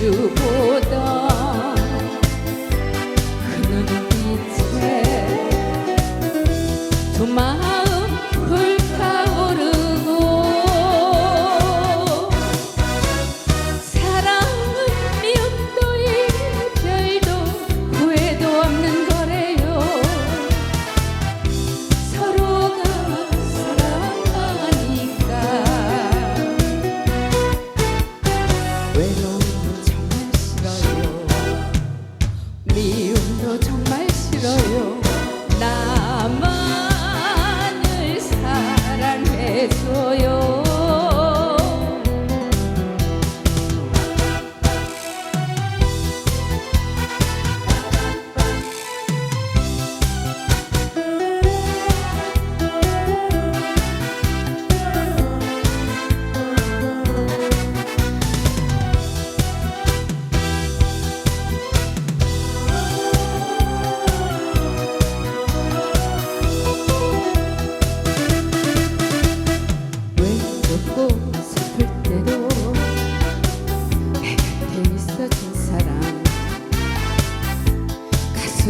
şu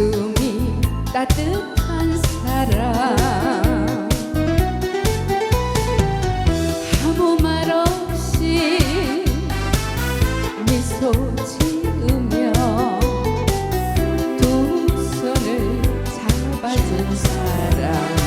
가슴이 따뜻한 사람 아무 말 없이 미소 지으며 두 손을 잡아준 사람